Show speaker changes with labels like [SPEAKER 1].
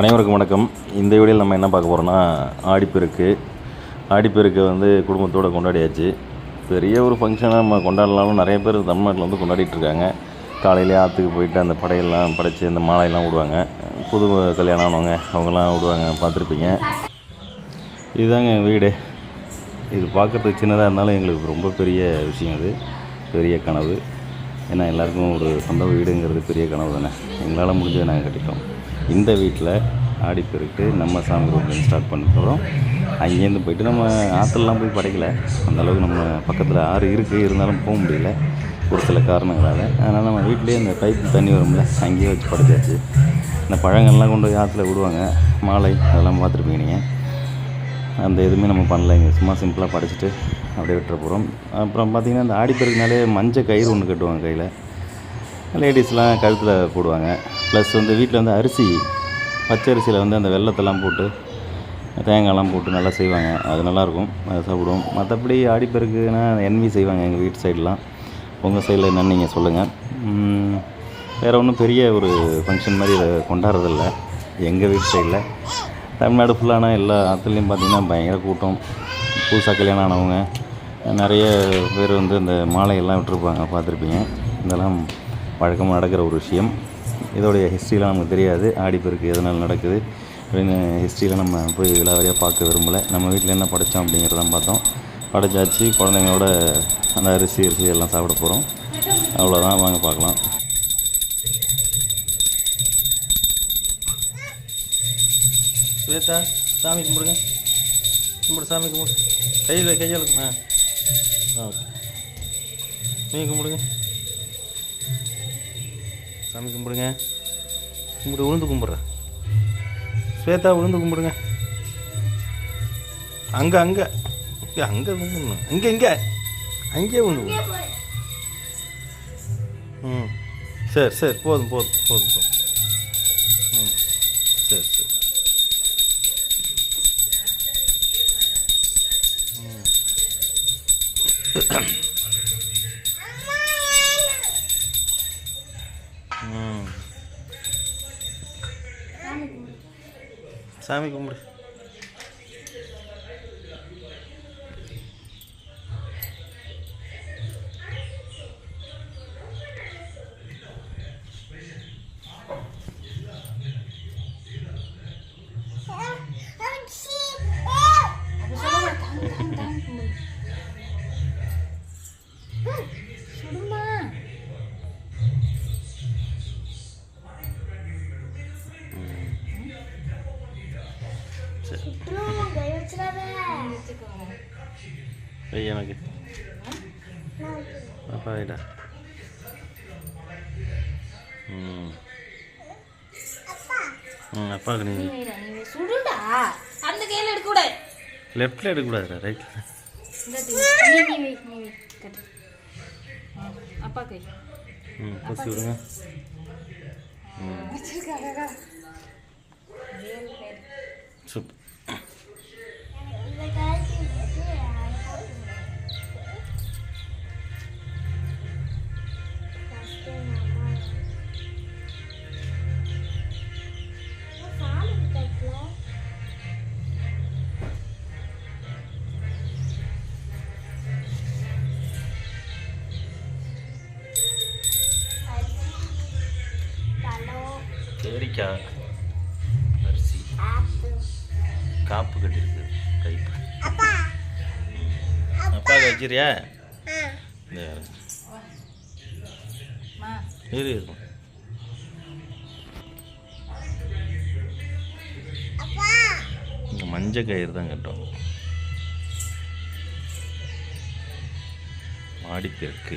[SPEAKER 1] அனைவருக்கும் வணக்கம். இந்த வீடியோவில் நம்ம என்ன பார்க்க போகிறோம்னா ஆடிப்பெருக்கு. ஆடிப்பெருக்கை வந்து குடும்பத்தோடு கொண்டாடியாச்சு. பெரிய ஒரு ஃபங்க்ஷனாக நம்ம கொண்டாடலாம்னு நிறைய பேர் தமிழ்நாட்டில் வந்து கொண்டாடிட்டுருக்காங்க காலையிலே ஆற்றுக்கு போயிட்டு அந்த படையெல்லாம் படைச்சி அந்த மாலையெல்லாம் விடுவாங்க புது கல்யாணம் ஆனவங்க அவங்கெல்லாம் விடுவாங்க பார்த்துருப்பீங்க. இதுதாங்க வீடு. இது பார்க்குறதுக்கு சின்னதாக இருந்தாலும் எங்களுக்கு ரொம்ப பெரிய விஷயம் அது. பெரிய கனவு. ஏன்னா எல்லாருக்கும் ஒரு சொந்த வீடுங்கிறது பெரிய கனவு தானே எங்களால் முடிஞ்சதை நாங்கள் கட்டிட்டோம். இந்த வீட்டில் ஆடிப்பெருக்கு நம்ம சாமி ரூம்லேருந்து ஸ்டார்ட் பண்ண போகிறோம் அங்கேருந்து போயிட்டு நம்ம ஆற்றுலலாம் போய் படைக்கல. அந்த அளவுக்கு நம்ம பக்கத்தில் ஆறு இருக்குது இருந்தாலும் போக முடியல. ஒரு சில காரணங்களால். அதனால் நம்ம வீட்டிலேயே இந்த பைப் தண்ணி வரும்ல அங்கேயே வச்சு படைச்சாச்சு. இந்த பழங்கள்லாம் கொண்டு போய் ஆற்றுல விடுவாங்க. மாலை அதெல்லாம் பார்த்துருப்பீங்க நீங்கள் அந்த எதுவுமே நம்ம பண்ணல. இங்கே சும்மா சிம்பிளாக படைச்சிட்டு அப்படியே விட்டுற போகிறோம் அப்புறம் பார்த்திங்கன்னா இந்த ஆடிப்பெருக்குனாலே மஞ்சள் கயிறு ஒன்று கட்டுவாங்க கையில். லேடிஸ்லாம் கழுத்தில் போடுவாங்க. ப்ளஸ் வந்து வீட்டில் வந்து அரிசி பச்சை அரிசியில் வந்து அந்த வெள்ளத்தெல்லாம் போட்டு தேங்காய்லாம் போட்டு நல்லா செய்வாங்க. அது நல்லாயிருக்கும். அதை சாப்பிடுவோம். மற்றபடி ஆடிப்பெருக்குன்னா என்வி செய்வாங்க எங்கள் வீட்டு சைடெலாம். உங்கள் சைடில் என்னன்னு நீங்கள் சொல்லுங்கள் வேறு ஒன்றும் பெரிய ஒரு ஃபங்க்ஷன் மாதிரி இதை கொண்டாடுறதில்ல. எங்கள் வீட்டு சைடில். தமிழ்நாடு ஃபுல்லான எல்லா ஆற்றுலையும் பார்த்திங்கன்னா பயங்கர கூட்டம். புதுசாக கல்யாணம் ஆனவங்க. நிறைய பேர் வந்து இந்த மாலையெல்லாம் விட்டுருப்பாங்க பார்த்துருப்பீங்க. இதெல்லாம் வழக்கமாக நடக்கிற ஒரு விஷயம். இதோடைய ஹிஸ்ட்ரிலாம் நமக்கு தெரியாது. ஆடிப்பெருக்கு எதனால் நடக்குது அப்படின்னு ஹிஸ்ட்ரியில் நம்ம போய் விலாவரியாக பார்க்க விரும்பலை. நம்ம வீட்டில் என்ன படைச்சோம் அப்படிங்கிறதான் பார்த்தோம். படைச்சாச்சு. குழந்தைங்களோட அந்த அரிசி அரிசி எல்லாம் சாப்பிட போகிறோம் அவ்வளோதான் வாங்க பார்க்கலாம். ஸ்வேதா சாமி கும்பிடுங்க. கும்பிடு சாமி கும்பிடு. கையில் கையால் இருக்குமா ஓகே நீங்கள் கும்பிடுங்க. சாமி கும்பிடுங்க. கும்பிடு உளுந்து கும்பிட்றேன். ஸ்வேதா உளுந்து கும்பிடுங்க. அங்கே அங்கே. இங்கே அங்கே கும்பிடணும். இங்கே இங்கே. அங்கேயே உளுந்து ம். சரி சரி. போதும் போதும் போதும் போதும். ம். சரி சரி. ம். சாமி கும்பிடு. வெய் எனக்கு அப்பா வைடா ம் ம் அப்பாவுக்கு நீ
[SPEAKER 2] சுடுடா அந்த கையில எடுக்க கூடாது
[SPEAKER 1] லெஃப்டில்
[SPEAKER 2] வை கட்டு ஆ, அப்பா கை
[SPEAKER 1] ம் பூசி விடுங்க
[SPEAKER 2] வச்சிருக்காங்க
[SPEAKER 1] கேரிக்காய் அரிசி காப்பு கட்டிருக்கு கைப்பு அப்பா. வச்சிரியா இந்த இரு. இருக்கும் மஞ்சள் கயிறு தான் கட்டும். மாடிப்பெருக்கு